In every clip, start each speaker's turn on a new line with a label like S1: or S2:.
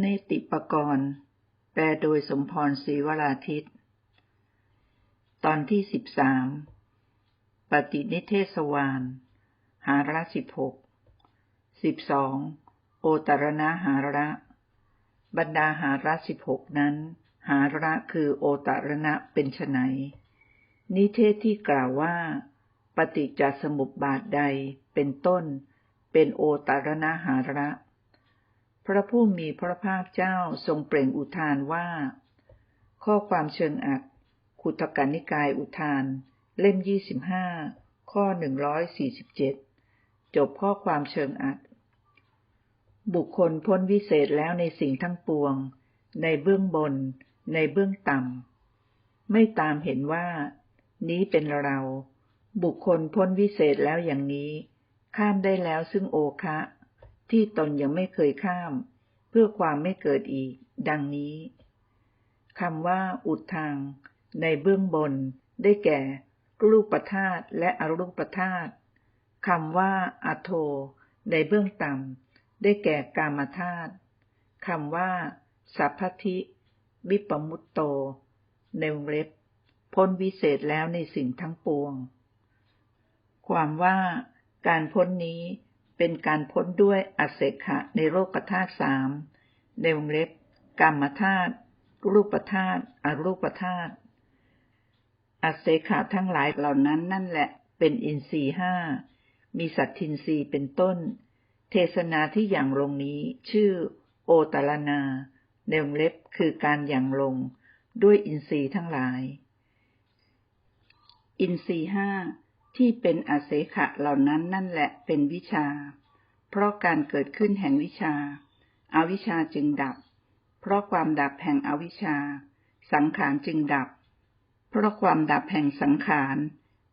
S1: เนติปกรณ์ แปลโดยสมพรศรีวราทิต ตอนที่สิบสาม ปฏินิเทศวาน หาระสิบหก สิบสอง โอตรณหาระ บรรดาหาระสิบหกนั้น หาระคือโอตรณะเป็นไฉนนิเทศที่กล่าวว่า ปฏิจจสมุปบาทใดเป็นต้น เป็นโอตรณหาระ พระผู้มีพระภาคเจ้าทรงเปล่งอุทานว่า ข้อความเชิงอัดขุตกานิกายอุทาน เล่มยี่สิบห้าข้อหนึ่งร้อยสี่สิบเจ็ดจบข้อความเชิงอัดบุคคลพ้นวิเศษแล้วในสิ่งทั้งปวง ในเบื้องบน ในเบื้องต่ำ ไม่ตามเห็นว่า นี้เป็นเรา บุคคลพ้นวิเศษแล้วอย่างนี้ ข้ามได้แล้วซึ่งโอคะ ที่ตนยังไม่เคยข้าม เพื่อความไม่เกิดอีก ดังนี้คำว่าอุดทาง ในเบื้องบน ได้แก่ รูปธาตุและอรูปธาตุคำว่าอโท ในเบื้องต่ำได้แก่กามธาตุคำว่าสัพพธิวิปมุตโต ในวงเล็บ พ้นวิเศษแล้วในสิ่งทั้งปวง ความว่าการพ้นนี้ เป็นการพ้นด้วยอเสขะในโลกธาตุสามในวงเล็บกรรมธาตุรูปธาตุอรูปธาตุอเสขะทั้งหลายเหล่านั้นนั่นแหละเป็นอินทรีห้ามีสัตทินรีเป็นต้น เทศนาที่อย่างลงนี้ชื่อ โอตรนาในวงเล็บคือการอย่างลงด้วยอินทรีย์ทั้งหลาย อินทรีห้า ที่เป็นอาเสขะเหล่านั้นนั่นแหละเป็นวิชา เพราะการเกิดขึ้นแห่งวิชาอาวิชาจึงดับ เพราะความดับแห่งอวิชชา สังขารจึงดับ เพราะความดับแห่งสังขาร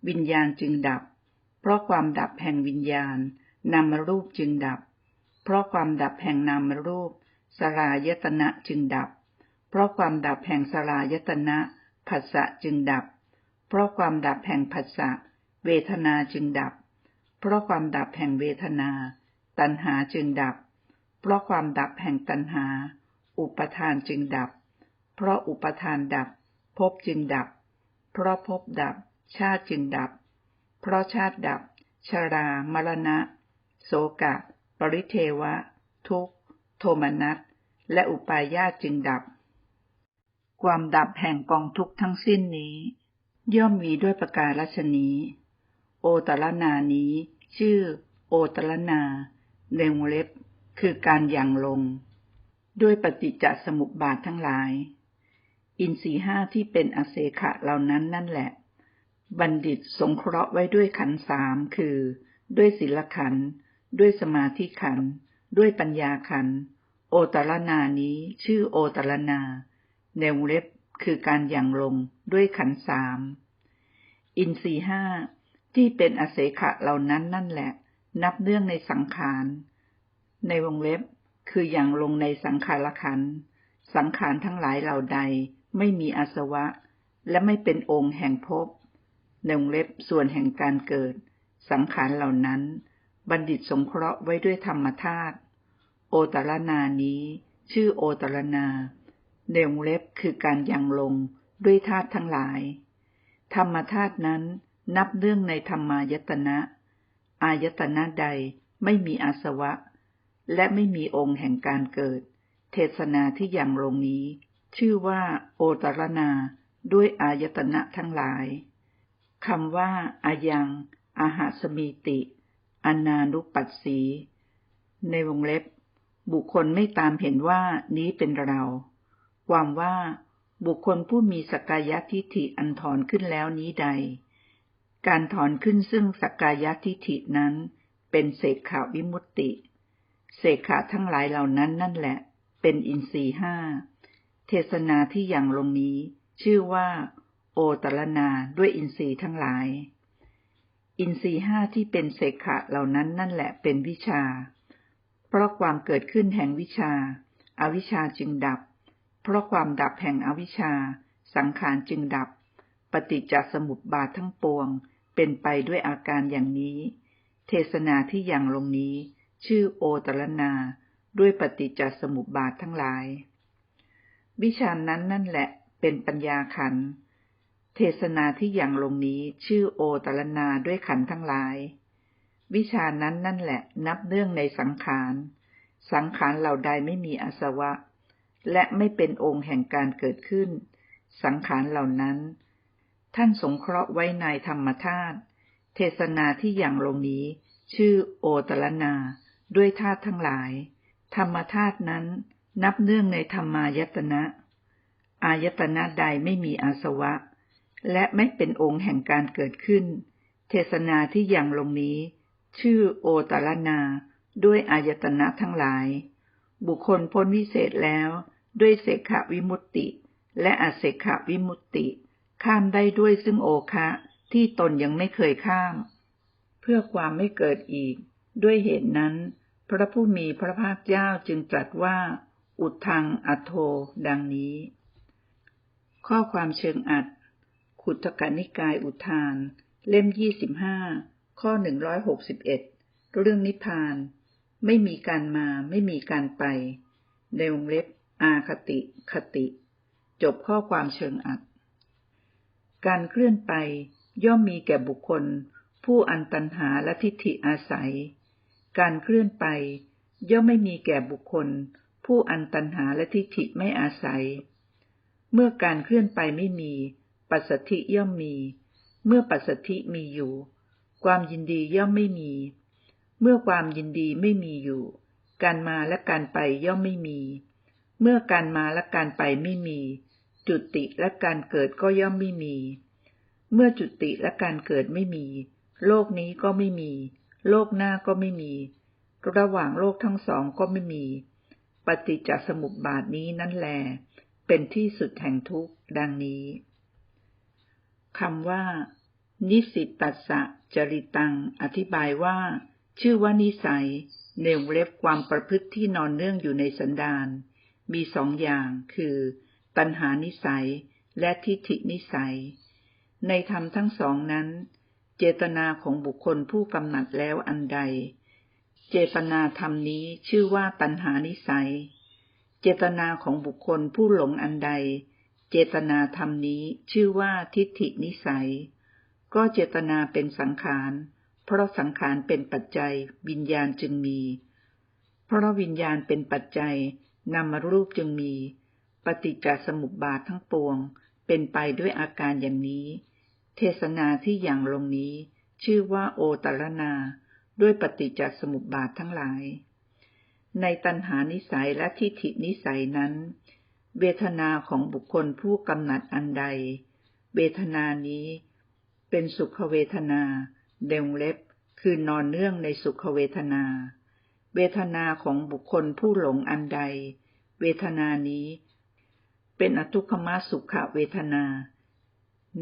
S1: วิญญาณจึงดับ เพราะความดับแห่งวิญญาณ นามรูปจึงดับ เพราะความดับแห่งนามรูป สลายตนะจึงดับ เพราะความดับแห่งสลายตนะผัสสะจึงดับ เพราะความดับแห่งผัสสะ เวทนาจึงดับ เพราะความดับแห่งเวทนา ตัณหาจึงดับ เพราะความดับแห่งตัณหา อุปทานจึงดับ เพราะอุปทานดับภพจึงดับ เพราะภพดับ ชาติจึงดับ เพราะชาติดับ ชรามรณะ โสกะ ปริเทวะ ทุกขโทมนัสและอุปายาตจึงดับ ความดับแห่งกองทุกข์ทั้งสิ้นนี้ ย่อมมีด้วยประการฉนี้ โอตรนานี้ ชื่อ โอตรนาในวงเล็บ คือการอย่างลง ด้วยปฏิจจสมุปบาททั้งหลาย อินทรีห้าที่เป็นอเสขะเหล่านั้นนั่นแหละ บัณฑิตสงเคราะห์ไว้ด้วยขันสามคือ ด้วยศีลขัน ด้วยสมาธิขัน ด้วยปัญญาขัน โอตรนานี้ ชื่อโอตรนาในวงเล็บคือการอย่างลงด้วยขันสาม อินทรีห้า ที่เป็นอเสขะเหล่านั้นนั่นแหละ นับเนื่องในสังขาร ในวงเล็บคืออย่างลงในสังขารขัน สังขารทั้งหลายเหล่าใดไม่มีอาสวะ และไม่เป็นองค์แห่งภพในวงเล็บส่วนแห่งการเกิด สังขารเหล่านั้น บัณฑิตสงเคราะห์ไว้ด้วยธรรมธาตุโอตรนานี้ ชื่อโอตรนาในวงเล็บคือการยังลงด้วยธาตุทั้งหลาย ธรรมธาตุนั้น นับเนื่องในธรรมายตนะ อายตนะใดไม่มีอาสวะ และไม่มีองค์แห่งการเกิด เทศนาที่อย่างลงนี้ ชื่อว่าโอตรนาด้วยอายตนะทั้งหลายคำว่าอายัง อาหาสมีติ อนานุปัสสี ในวงเล็บ บุคคลไม่ตามเห็นว่านี้เป็นเรา ความว่าบุคคลผู้มีสกายทิฏฐิอันถอนขึ้นแล้วนี้ใด การถอนขึ้นซึ่งสกกายทิฏฐินั้น เป็นเสกขาวิมุตติ เสกขาทั้งหลายเหล่านั้นนั่นแหละ เป็นอินทรีห้า เทศนาที่อย่างลงนี้ ชื่อว่า โอตรนาด้วยอินทรีย์ทั้งหลาย อินทรีห้าที่เป็นเสกขาเหล่านั้นนั่นแหละเป็นวิชา เพราะความเกิดขึ้นแห่งวิชาอาวิชาจึงดับ เพราะความดับแห่งอวิชาสังขารจึงดับ ปฏิจจสมุปบาททั้งปวง เป็นไปด้วยอาการอย่างนี้ เทศนาที่อย่างลงนี้ ชื่อโอตรนา ด้วยปฏิจจสมุปบาททั้งหลาย วิชานั้นนั่นแหละเป็นปัญญาขัน เทศนาที่อย่างลงนี้ชื่อโอตรนาด้วยขันทั้งหลาย วิชานั้นนั่นแหละนับเนื่องในสังขาร สังขารเหล่าใดไม่มีอาสวะ และไม่เป็นองค์แห่งการเกิดขึ้น สังขารเหล่านั้น ท่านสงเคราะห์ไว้ในธรรมธาตุเทศนาที่อย่างลงนี้ ชื่อโอตรนา ด้วยธาตุทั้งหลาย ธรรมธาตุนั้นนับเนื่องในธรรมายตนะ อายตนะใดไม่มีอาสวะ และไม่เป็นองค์แห่งการเกิดขึ้น เทศนาที่อย่างลงนี้ ชื่อโอตรนา ด้วยอายตนะทั้งหลาย บุคคลพ้นวิเศษแล้ว ด้วยเสขวิมุตติ และอเสขวิมุตติ ข้ามได้ด้วยซึ่งโอคะที่ตนยังไม่เคยข้าม เพื่อความไม่เกิดอีก ด้วยเหตุนั้น พระผู้มีพระภาคเจ้าจึงตรัสว่า อุทังอัโทดังนี้ ข้อความเชิงอัด ขุทกนิกายอุทาน เล่มยี่สิบห้าข้อหนึ่งร้อยหกสิบเอ็ดเรื่องนิพพาน ไม่มีการมาไม่มีการไปในวงเล็บอาคติ คติ จบข้อความเชิงอัด การเคลื่อนไปย่อมมีแก่บุคคล ผู้อันตันหาและทิฏฐิอาศัย การเคลื่อนไป ย่อมไม่มีแก่บุคคล ผู้อันตันหาและทิฏฐิไม่อาศัย เมื่อการเคลื่อนไปไม่มี ปัสสธิย่อมมี เมื่อปัสสธิมีอยู่ ความยินดีย่อมไม่มี เมื่อความยินดีไม่มีอยู่ การมาและการไปย่อมไม่มี เมื่อการมาและการไปไม่มี จุติและการเกิดก็ย่อมไม่มี เมื่อจุติและการเกิดไม่มี โลกนี้ก็ไม่มี โลกหน้าก็ไม่มี ระหว่างโลกทั้งสองก็ไม่มี ปฏิจจสมุปบาทนี้นั่นแล เป็นที่สุดแห่งทุกข์ดังนี้คำว่า นิสิตตัสสะจริตัง อธิบายว่า ชื่อว่านิสัยเนวเล็บความประพฤติที่นอนเนื่องอยู่ในสันดานมีสองอย่างคือ ตัณหานิสัย และทิฏฐินิสัย ในธรรมทั้งสองนั้น เจตนาของบุคคลผู้กำหนัดแล้วอันใด เจตนาธรรมนี้ชื่อว่าตัณหานิสัย เจตนาของบุคคลผู้หลงอันใด เจตนาธรรมนี้ชื่อว่าทิฏฐินิสัย ก็เจตนาเป็นสังขารเพราะสังขารเป็นปัจจัยวิญญาณจึงมี เพราะวิญญาณเป็นปัจจัยนามรูปจึงมี ปฏิจจสมุปบาททั้งปวง เป็นไปด้วยอาการอย่างนี้ เทศนาที่อย่างลงนี้ ชื่อว่าโอตรนา ด้วยปฏิจจสมุปบาททั้งหลาย ในตัณหานิสัยและทิฏฐินิสัยนั้น เวทนาของบุคคลผู้กำหนัดอันใด เวทนานี้ เป็นสุขเวทนา เดงเล็บ คือนอนเนื่องในสุขเวทนาเวทนาของบุคคลผู้หลงอันใด เวทนานี้ เป็นอทุกขมสุขเวทนา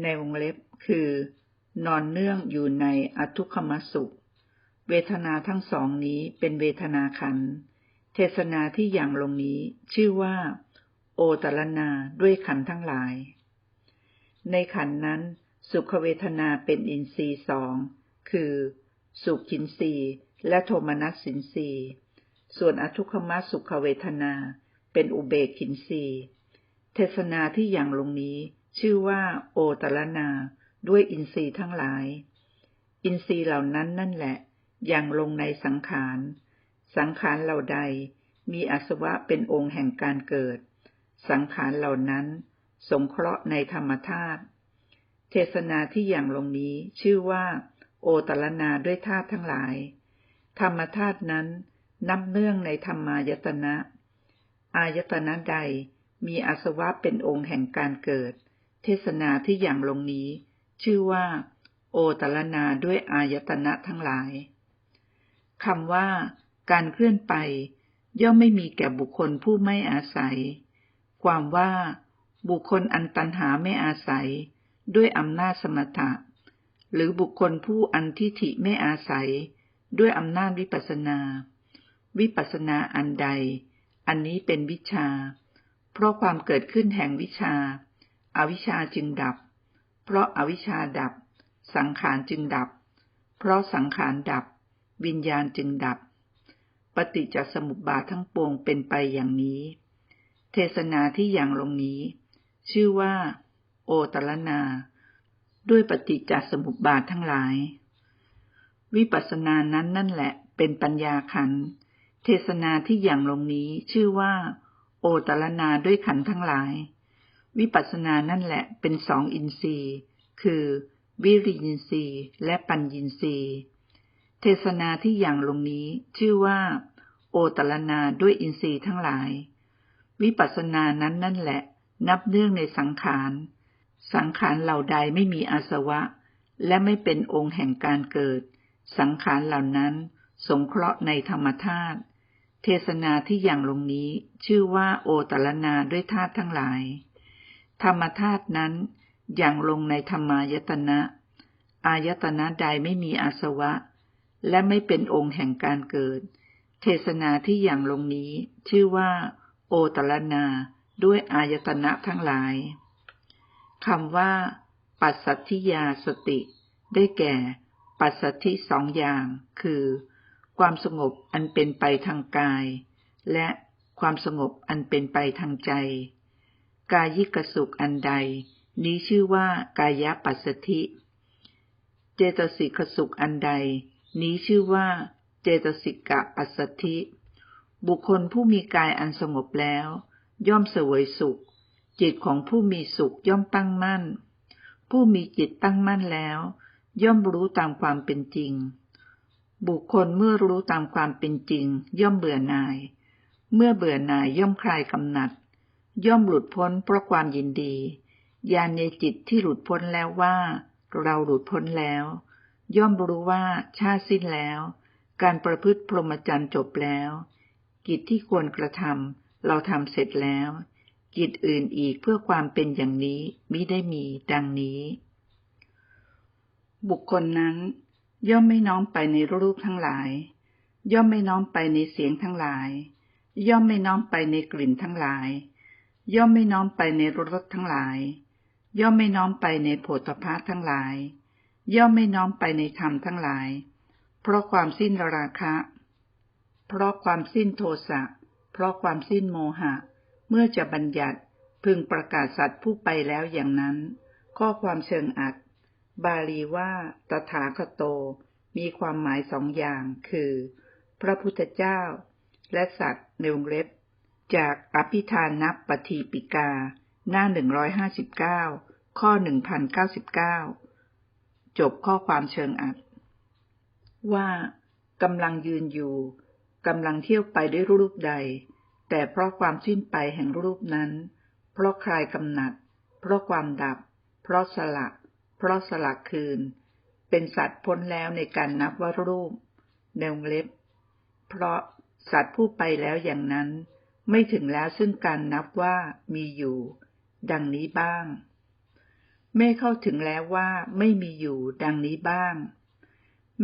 S1: ในวงเล็บคือ นอนเนื่องอยู่ในอทุกขมสุข เวทนาทั้งสองนี้เป็นเวทนาขัน เทศนาที่อย่างลงนี้ ชื่อว่า โอตรนาด้วยขันทั้งหลาย ในขันนั้น สุขเวทนาเป็นอินทรีย์สองคือ สุขขินทรีและโทมนัสสินทรีส่วนอทุกขมสุขเวทนาเป็นอุเบกขินทรี เทศนาที่อย่างลงนี้ ชื่อว่าโอตรนา ด้วยอินทรีย์ทั้งหลาย อินทรีย์เหล่านั้นนั่นแหละ อย่างลงในสังขาร สังขารเหล่าใด มีอสวะเป็นองค์แห่งการเกิด สังขารเหล่านั้น สงเคราะห์ในธรรมธาตุเทศนาที่อย่างลงนี้ชื่อว่า โอตรนาด้วยธาตุทั้งหลาย ธรรมธาตุนั้นนับเนื่องในธรรมายตนะ อายตนะใด มีอาสวะเป็นองค์แห่งการเกิด เทศนาที่อย่างลงนี้ ชื่อว่า โอตรนาด้วยอายตนะทั้งหลายคำว่า การเคลื่อนไป ย่อมไม่มีแก่บุคคลผู้ไม่อาศัย ความว่า บุคคลอันตันหาไม่อาศัย ด้วยอำนาจสมถะ หรือบุคคลผู้อันทิฏฐิไม่อาศัย ด้วยอำนาจวิปัสนา วิปัสนาอันใด อันนี้เป็นวิชา เพราะความเกิดขึ้นแห่งวิชาอาวิชาจึงดับ เพราะอาวิชาดับ สังขารจึงดับ เพราะสังขารดับ วิญญาณจึงดับ ปฏิจจสมุปบาททั้งปวงเป็นไปอย่างนี้ เทศนาที่อย่างลงนี้ ชื่อว่า โอตรนา ด้วยปฏิจจสมุปบาททั้งหลาย วิปัสสนานั้นนั่นแหละเป็นปัญญาขันเทศนาที่อย่างลงนี้ชื่อว่า โอตรนาด้วยขันทั้งหลาย วิปัสสนานั่นแหละเป็นสองอินทรีย์ คือวิริยินทรีย์และปัญญินทรีย์ เทศนาที่อย่างลงนี้ชื่อว่า โอตรนาด้วยอินทรีย์ทั้งหลาย วิปัสสนานั้นนั่นแหละ นับเนื่องในสังขาร สังขารเหล่าใดไม่มีอาสวะ และไม่เป็นองค์แห่งการเกิด สังขารเหล่านั้น สงเคราะห์ในธรรมธาตุ เทศนาที่อย่างลงนี้ ชื่อว่าโอตรนาด้วยธาตุทั้งหลาย ธรรมธาตุนั้นอย่างลงในธรรมายตนะอายตนะใดไม่มีอาสวะ และไม่เป็นองค์แห่งการเกิด เทศนาที่อย่างลงนี้ ชื่อว่า โอตรนาด้วยอายตนะทั้งหลายคำว่า ปัสสัทธิยาสติ ได้แก่ ปัสสัทธิสองอย่าง คือ ความสงบอันเป็นไปทางกาย และความสงบอันเป็นไปทางใจ กายิกสุขอันใด นี้ชื่อว่ากายปัสสธิ เจตสิกสุขอันใด นี้ชื่อว่าเจตสิกะปัสสธิ บุคคลผู้มีกายอันสงบแล้ว ย่อมเสวยสุข จิตของผู้มีสุขย่อมตั้งมั่น ผู้มีจิตตั้งมั่นแล้ว ย่อมรู้ตามความเป็นจริง บุคคลเมื่อรู้ตามความเป็นจริง ย่อมเบื่อหน่าย เมื่อเบื่อหน่ายย่อมคลายกำหนัด ย่อมหลุดพ้นเพราะความยินดี ญาณในจิตที่หลุดพ้นแล้วว่า เราหลุดพ้นแล้ว ย่อมรู้ว่าชาติสิ้นแล้ว การประพฤติพรหมจรรย์จบแล้ว กิจที่ควรกระทำเราทำเสร็จแล้ว กิจอื่นอีกเพื่อความเป็นอย่างนี้มิได้มีดังนี้ บุคคลนั้น ย่อมไม่น้อมไปในรูปทั้งหลาย ย่อมไม่น้อมไปในเสียงทั้งหลาย ย่อมไม่น้อมไปในกลิ่นทั้งหลาย ย่อมไม่น้อมไปในรสทั้งหลาย ย่อมไม่น้อมไปในโผฏฐะทั้งหลาย ย่อมไม่น้อมไปในธรรมทั้งหลาย เพราะความสิ้นราคะ เพราะความสิ้นโทสะ เพราะความสิ้นโมหะ เมื่อจะบัญญัติพึงประกาศสัตว์ผู้ไปแล้วอย่างนั้น ข้อความเชิงอัด บาลีว่าตถาคโต มีความหมายสองอย่าง คือ พระพุทธเจ้า และสัตว์ในวงเล็บ จากอภิธานนับปฏิปิกา หน้า159ข้อ1099จบข้อความเชิงอัด ว่ากำลังยืนอยู่กำลังเที่ยวไปด้วยรูปใด แต่เพราะความสิ้นไปแห่งรูปนั้น เพราะคลายกำหนัด เพราะความดับ เพราะสละ เพราะสลักคืน เป็นสัตว์พ้นแล้วในการนับว่ารูปในวงเล็บ เพราะสัตว์ผู้ไปแล้วอย่างนั้น ไม่ถึงแล้วซึ่งการนับว่ามีอยู่ ดังนี้บ้าง ไม่เข้าถึงแล้วว่าไม่มีอยู่ ดังนี้บ้าง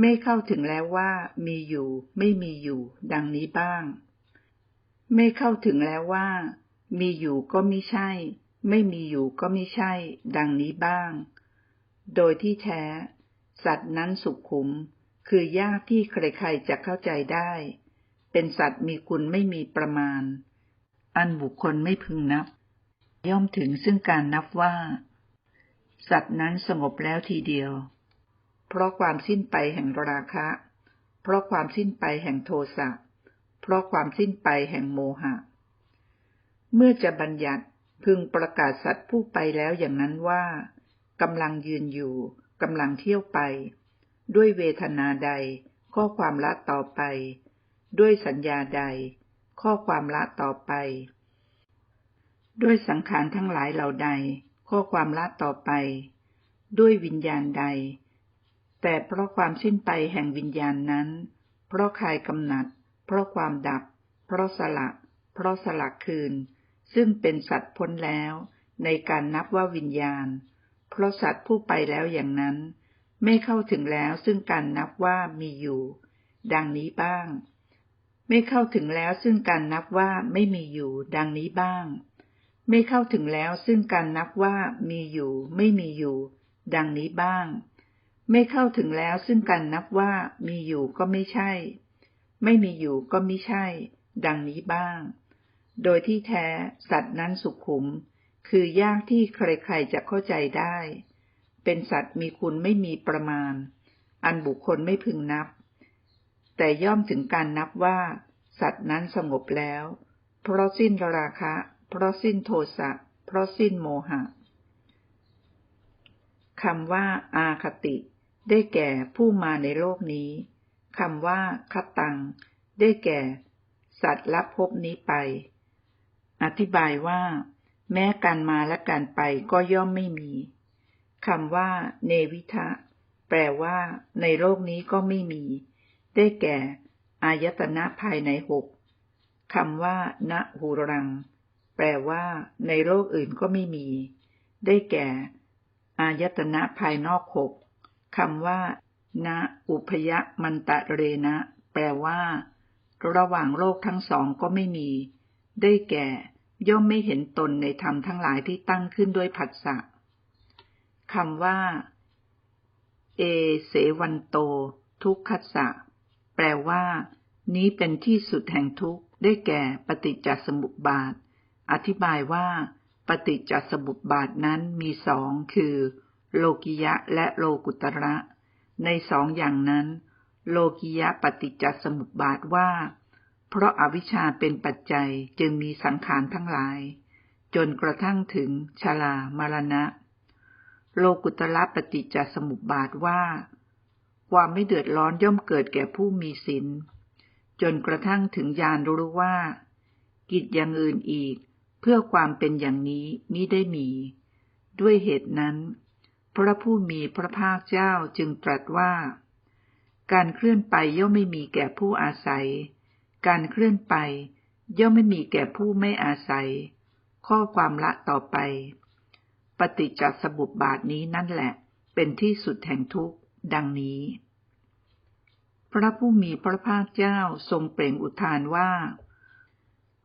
S1: ไม่เข้าถึงแล้วว่ามีอยู่ ไม่มีอยู่ ดังนี้บ้าง ไม่เข้าถึงแล้วว่า มีอยู่ก็ไม่ใช่ ไม่มีอยู่ก็ไม่ใช่ ดังนี้บ้าง โดยที่แท้ สัตว์นั้นสุขุม คือยากที่ใครๆจะเข้าใจได้ เป็นสัตว์มีคุณไม่มีประมาณ อันบุคคลไม่พึงนับ ย่อมถึงซึ่งการนับว่า สัตว์นั้นสงบแล้วทีเดียว เพราะความสิ้นไปแห่งราคะ เพราะความสิ้นไปแห่งโทสะเพราะความสิ้นไปแห่งโมหะ เมื่อจะบัญญัติพึงประกาศสัตว์ผู้ไปแล้วอย่างนั้นว่า กำลังยืนอยู่กำลังเที่ยวไป ด้วยเวทนาใด ข้อความละต่อไป ด้วยสัญญาใด ข้อความละต่อไป ด้วยสังขารทั้งหลายเหล่าใด ข้อความละต่อไป ด้วยวิญญาณใด แต่เพราะความสิ้นไปแห่งวิญญาณนั้น เพราะคลายกำหนัด เพราะความดับ เพราะสละ เพราะสลักคืน ซึ่งเป็นสัตว์พ้นแล้ว ในการนับว่าวิญญาณ เพราะสัตว์ผู้ไปแล้วอย่างนั้น ไม่เข้าถึงแล้วซึ่งการนับว่ามีอยู่ ดังนี้บ้าง ไม่เข้าถึงแล้วซึ่งการนับว่าไม่มีอยู่ ดังนี้บ้าง ไม่เข้าถึงแล้วซึ่งการนับว่ามีอยู่ ไม่มีอยู่ ดังนี้บ้าง ไม่เข้าถึงแล้วซึ่งการนับว่ามีอยู่ก็ไม่ใช่ ไม่มีอยู่ก็ไมิใช่ ดังนี้บ้าง โดยที่แท้สัตว์นั้นสุขุม คือยากที่ใครๆจะเข้าใจได้ เป็นสัตว์มีคุณไม่มีประมาณ อันบุคคลไม่พึงนับ แต่ย่อมถึงการนับว่า สัตว์นั้นสงบแล้ว เพราะสิ้นราคะ เพราะสิ้นโทสะ เพราะสิ้นโมหะคำว่า อาคติ ได้แก่ผู้มาในโลกนี้คำว่าคตัง ได้แก่ สัตว์รับภพนี้ไป อธิบายว่า แม้การมาและการไปก็ย่อมไม่มีคำว่า เนวิทะ แปลว่า ในโลกนี้ก็ไม่มี ได้แก่ อายตนะภายในหกคำว่า ณหูรัง แปลว่า ในโลกอื่นก็ไม่มี ได้แก่ อายตนะภายนอกหกคำว่า ณ อุพยมันตะเรนะ แปลว่า ระหว่างโลกทั้งสองก็ไม่มี ได้แก่ ย่อมไม่เห็นตนในธรรมทั้งหลายที่ตั้งขึ้นด้วยผัสสะคำว่า เอเสวันโต ทุกขัสสะแปลว่า นี้เป็นที่สุดแห่งทุกข์ ได้แก่ปฏิจจสมุปบาท อธิบายว่า ปฏิจจสมุปบาทนั้นมีสองคือ โลกิยะและโลกุตระ ในสองอย่างนั้น โลกิยะปฏิจจสมุปบาทว่า เพราะอาวิชชาเป็นปัจจัยจึงมีสังขารทั้งหลาย จนกระทั่งถึงชาลามรณะ โลกุตละปฏิจจสมุปบาทว่า ความไม่เดือดร้อนย่อมเกิดแก่ผู้มีศีลจนกระทั่งถึงญาณรู้ว่า กิจอย่างอื่นอีก เพื่อความเป็นอย่างนี้มิได้มี ด้วยเหตุนั้น พระผู้มีพระภาคเจ้าจึงตรัสว่า การเคลื่อนไปย่อมไม่มีแก่ผู้อาศัย การเคลื่อนไป ย่อมไม่มีแก่ผู้ไม่อาศัย ข้อความละต่อไป ปฏิจจสมุปบาทนี้นั่นแหละ เป็นที่สุดแห่งทุกข์ ดังนี้ พระผู้มีพระภาคเจ้าทรงเปล่งอุทานว่า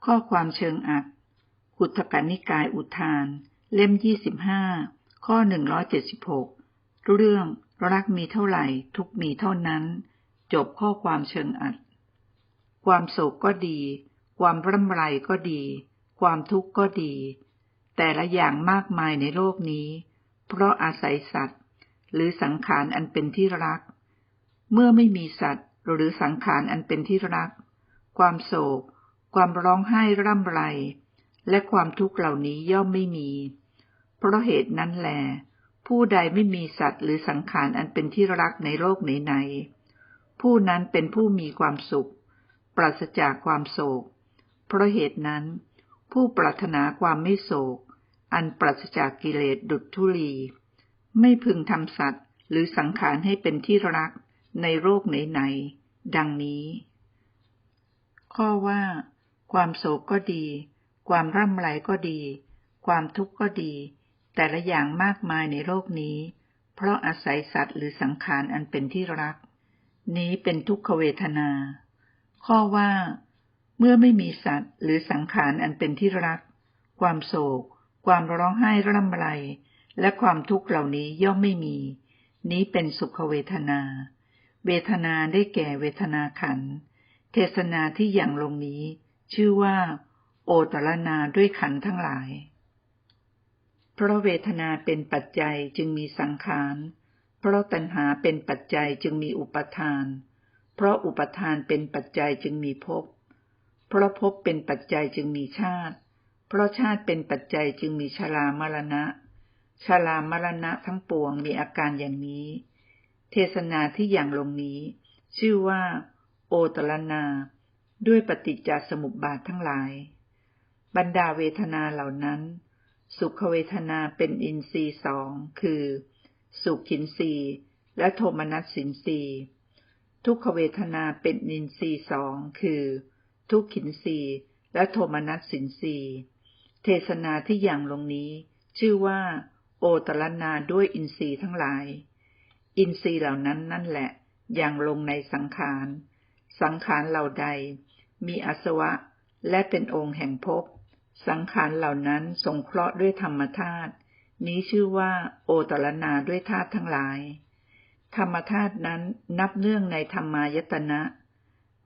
S1: ข้อความเชิงอัดขุทกนิกายอุทาน เล่มยี่สิบห้าข้อหนึ่งร้อยเจ็ดสิบหกเรื่องรักมีเท่าไหร่ ทุกมีเท่านั้น จบข้อความเชิงอัด ความโศกก็ดี ความร่ำไรก็ดี ความทุกข์ก็ดี แต่ละอย่างมากมายในโลกนี้ เพราะอาศัยสัตว์ หรือสังขารอันเป็นที่รัก เมื่อไม่มีสัตว์หรือสังขารอันเป็นที่รัก ความโศก ความร้องไห้ร่ำไร และความทุกข์เหล่านี้ย่อมไม่มี เพราะเหตุนั้นแลผู้ใดไม่มีสัตว์หรือสังขารอันเป็นที่รักในโลกไหนๆผู้นั้นเป็นผู้มีความสุข ปราศจากความโศก เพราะเหตุนั้น ผู้ปรารถนาความไม่โศก อันปราศจากกิเลสดุจทุลี ไม่พึงทำสัตว์หรือสังขารให้เป็นที่รักในโลกไหนๆดังนี้ ข้อว่า ความโศกก็ดี ความร่ำไรก็ดี ความทุกข์ก็ดี แต่ละอย่างมากมายในโลกนี้ เพราะอาศัยสัตว์หรือสังขารอันเป็นที่รัก นี้เป็นทุกขเวทนา ข้อว่า เมื่อไม่มีสัตว์หรือสังขารอันเป็นที่รัก ความโศก ความร้องไห้ร่ำไร และความทุกข์เหล่านี้ย่อมไม่มี นี้เป็นสุขเวทนา เวทนาได้แก่เวทนาขัน เทศนาที่อย่างลงนี้ ชื่อว่า โอตรนาด้วยขันทั้งหลาย เพราะเวทนาเป็นปัจจัยจึงมีสังขาร เพราะตัณหาเป็นปัจจัยจึงมีอุปทานเพราะอุปทานเป็นปัจจัยจึงมีภพ เพราะภพเป็นปัจจัยจึงมีชาติ เพราะชาติเป็นปัจจัยจึงมีชรามรณะ ชรามรณะทั้งปวงมีอาการอย่างนี้ เทศนาที่อย่างลงนี้ ชื่อว่า โอตรนา ด้วยปฏิจจสมุปบาททั้งหลาย บรรดาเวทนาเหล่านั้น สุขเวทนาเป็นอินทรีสอง คือ สุขินทรีและโทมนัสสินทรีย์ ทุกขเวทนาเป็นอินทรีสองคือ ทุกขินทรีและโทมนัสสินทรีเทศนาที่อย่างลงนี้ ชื่อว่า โอตรนาด้วยอินทรีย์ทั้งหลาย อินทรีย์เหล่านั้นนั่นแหละ อย่างลงในสังขาร สังขารเหล่าใด มีอสวะและเป็นองค์แห่งภพสังขารเหล่านั้นสงเคราะห์ด้วยธรรมธาตุนี้ชื่อว่า โอตรนาด้วยธาตุทั้งหลาย ธรรมธาตุนั้นนับเนื่องในธรรมายตนะ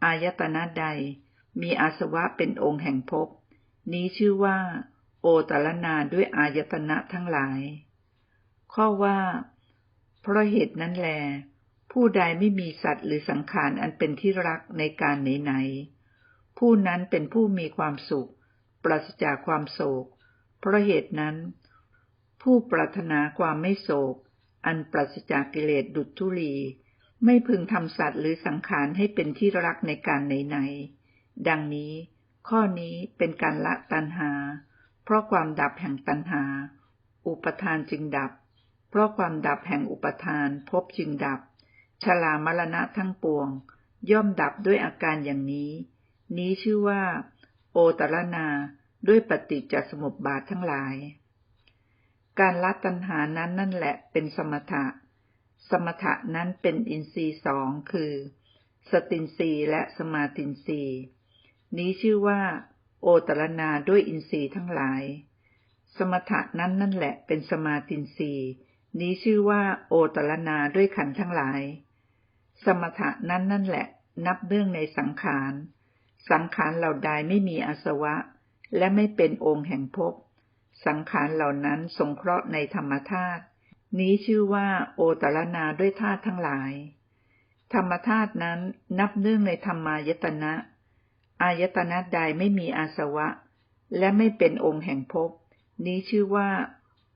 S1: อายตนะใดมีอาสวะเป็นองค์แห่งภพ นี้ชื่อว่า โอตรนาด้วยอายตนะทั้งหลาย ข้อว่า เพราะเหตุนั้นแล ผู้ใดไม่มีสัตว์หรือสังขารอันเป็นที่รักในการไหนๆ ผู้นั้นเป็นผู้มีความสุข ปราศจากความโศก เพราะเหตุนั้น ผู้ปรารถนาความไม่โศก อันปราศจากกิเลสดุจทุลี ไม่พึงทำสัตว์หรือสังขารให้เป็นที่รักในการไหนๆดังนี้ ข้อนี้เป็นการละตัณหา เพราะความดับแห่งตัณหา อุปทานจึงดับ เพราะความดับแห่งอุปทานพบจึงดับ ชลามรณะทั้งปวง ย่อมดับด้วยอาการอย่างนี้ นี้ชื่อว่า โอตรนาด้วยปฏิจจสมุปบาททั้งหลาย การละตัณหานั้นนั่นแหละเป็นสมถะ สมถะนั้นเป็นอินทรีย์สองคือ สตินทรีย์และสมาตินทรีย์นี้ชื่อว่า โอตรนาด้วยอินทรีย์ทั้งหลาย สมถะนั้นนั่นแหละเป็นสมาตินทรีย์นี้ชื่อว่า โอตรนาด้วยขันธ์ทั้งหลาย สมถะนั้นนั่นแหละ นับเนื่องในสังขาร สังขารเหล่าใดไม่มีอาสวะ และไม่เป็นองค์แห่งภพ สังขารเหล่านั้นสงเคราะห์ในธรรมธาตุนี้ชื่อว่าโอตรนาด้วยธาตุทั้งหลาย ธรรมธาตุนั้นนับเนื่องในธรรมายตนะ อายตนะใดไม่มีอาสวะ และไม่เป็นองค์แห่งภพนี้ชื่อว่า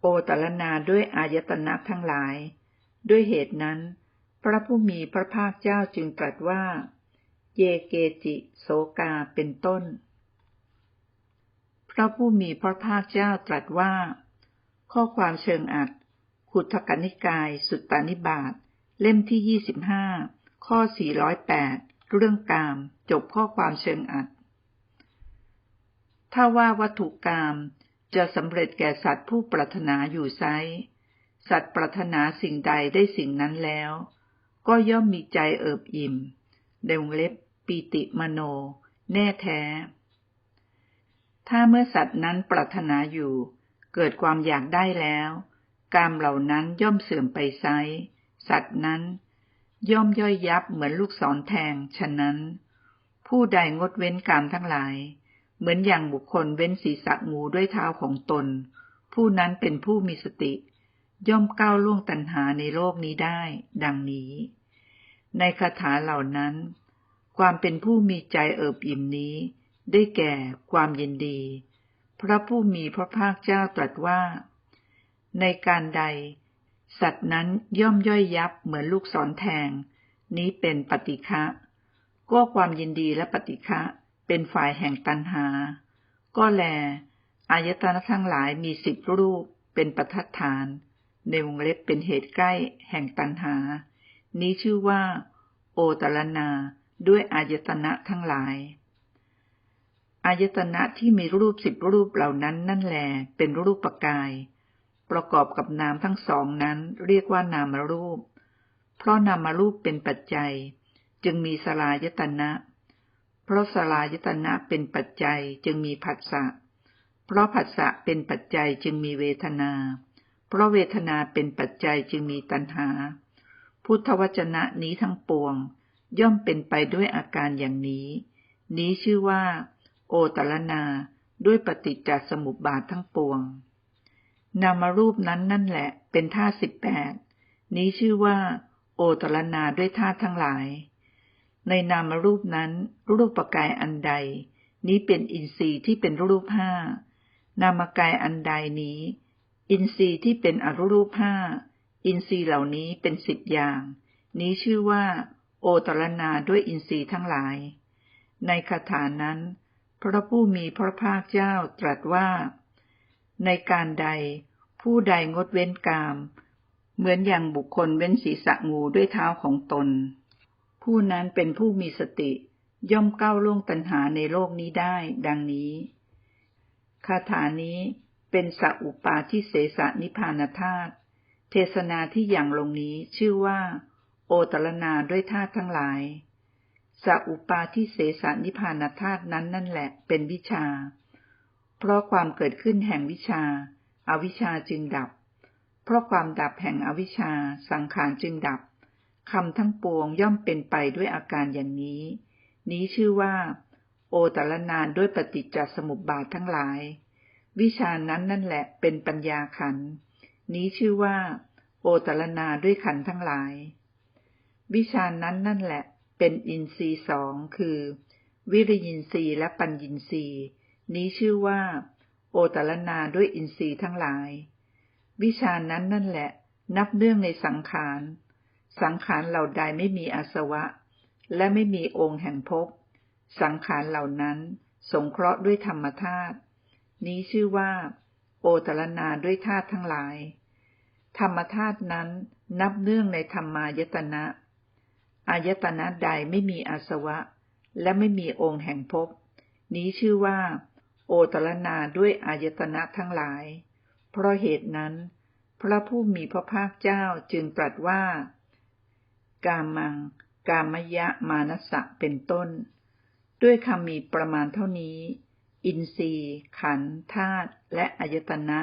S1: โอตรนาด้วยอายตนะทั้งหลาย ด้วยเหตุนั้น พระผู้มีพระภาคเจ้าจึงตรัสว่า เยเกจิ โสกาเป็นต้น ระผู้มีพระภาคเจ้าตรัสว่า ข้อความเชิงอัดขุทกนิกาย สุตตานิบาตเล่มที่ยี่สิบห้าข้อสี่ร้อยแปดเรื่องกาม จบข้อความเชิงอัด ถ้าว่าวัตถุกามจะสำเร็จแก่สัตว์ผู้ปรารถนาอยู่ไซสัตว์ปรารถนาสิ่งใดได้สิ่งนั้นแล้ว ก็ย่อมมีใจเอิบอิ่มในวงเล็บ ปีติมโน แน่แท้ ถ้าเมื่อสัตว์นั้นปรารถนาอยู่ เกิดความอยากได้แล้ว กามเหล่านั้นย่อมเสื่อมไปไซสัตว์นั้น ย่อมย่อยยับเหมือนลูกศรแทง ฉะนั้น ผู้ใดงดเว้นกามทั้งหลาย เหมือนอย่างบุคคลเว้นศีรษะงูด้วยเท้าของตน ผู้นั้นเป็นผู้มีสติ ย่อมก้าวล่วงตัณหาในโลกนี้ได้ ดังนี้ ในคาถาเหล่านั้น ความเป็นผู้มีใจเอิบอิ่มนี้ ได้แก่ความยินดี พระผู้มีพระภาคเจ้าตรัสว่า ในการใด สัตว์นั้นย่อมย่อยยับเหมือนลูกศรแทง นี้เป็นปฏิฆะก็ความยินดีและปฏิฆะเป็นฝ่ายแห่งตันหา ก็แล อายตนะทั้งหลายมีสิบรูปเป็นประทัดฐาน ในวงเล็บเป็นเหตุใกล้แห่งตันหา นี้ชื่อว่า โอตรนาด้วยอายตนะทั้งหลาย อายตนะที่มีรูปสิบรูปเหล่านั้นนั่นแหลเป็นรูปปกาย ประกอบกับนามทั้งสองนั้นเรียกว่านามรูป เพราะนามรูปเป็นปัจจัย จึงมีสลายตนะ เพราะสลายตนะเป็นปัจจัยจึงมีผัสสะ เพราะผัสสะเป็นปัจจัยจึงมีเวทนา เพราะเวทนาเป็นปัจจัยจึงมีตัณหา พุทธวจนะนี้ทั้งปวง ย่อมเป็นไปด้วยอาการอย่างนี้ นี้ชื่อว่า โอตรนาด้วยปฏิจจสมุปบาททั้งปวง นามรูปนั้นนั่นแหละเป็นธาตุสิบแปดนี้ชื่อว่า โอตรนาด้วยธาตุทั้งหลาย ในนามรูปนั้น รูปกายอันใด นี้เป็นอินทรีย์ที่เป็นรูปห้านามกายอันใดนี้ อินทรีย์ที่เป็นอรูรูปห้าอินทรีย์เหล่านี้เป็นสิบอย่าง นี้ชื่อว่า โอตรนาด้วยอินทรีย์ทั้งหลาย ในคาถานั้น พระผู้มีพระภาคเจ้าตรัสว่า ในการใด ผู้ใดงดเว้นกาม เหมือนอย่างบุคคลเว้นศีรษะงูด้วยเท้าของตน ผู้นั้นเป็นผู้มีสติย่อมก้าวล่วงตัณหาในโลกนี้ได้ดังนี้ คาถานี้เป็นสัอุปาทิเสสนิพานธาตุเทศนาที่อย่างลงนี้ชื่อว่า โอตรนาด้วยธาตุทั้งหลาย สัอุปาทิเสสนิพานธาตุนั้นนั่นแหละเป็นวิชา เพราะความเกิดขึ้นแห่งวิชาอวิชาจึงดับ เพราะความดับแห่งอวิชาสังขารจึงดับคำทั้งปวงย่อมเป็นไปด้วยอาการอย่างนี้ นี้ชื่อว่า โอตรนานด้วยปฏิจจสมุปบาททั้งหลาย วิชานั้นนั่นแหละเป็นปัญญาขัน นี้ชื่อว่า โอตรนาด้วยขันทั้งหลาย วิชานั้นนั่นแหละ เป็นอินทรีย์สองคือ วิริยินทรีย์และปัญญินทรีย์ นี้ชื่อว่า โอตรนาด้วยอินทรีย์ทั้งหลาย วิชานั้นนั่นแหละ นับเนื่องในสังขาร สังขารเหล่าใดไม่มีอาสวะ และไม่มีองค์แห่งภพสังขารเหล่านั้นสงเคราะห์ด้วยธรรมธาตุนี้ชื่อว่า โอตรนาด้วยธาตุทั้งหลาย ธรรมธาตุนั้นนับเนื่องในธรรมายตนะ อายตนะใดไม่มีอาสวะ และไม่มีองค์แห่งภพนี้ชื่อว่า โอตรนาด้วยอายตนะทั้งหลาย เพราะเหตุนั้น พระผู้มีพระภาคเจ้าจึงตรัสว่า กามัง กามยะมานสะเป็นต้น ด้วยคำมีประมาณเท่านี้ อินทรีย์ ขันธาตุและอายตนะ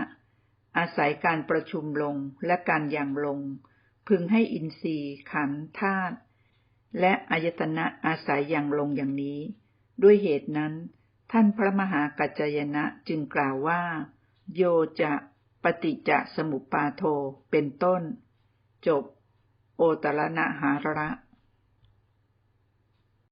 S1: อาศัยการประชุมลงและการอย่างลง พึงให้อินทรีย์ ขันธาตุ และอายตนะอาศัยอย่างลงอย่างนี้ ด้วยเหตุนั้น ท่านพระมหากัจจยนะจึงกล่าวว่า โยจะปฏิจะสมุปปาโทเป็นต้น จบ โอตรณหาระ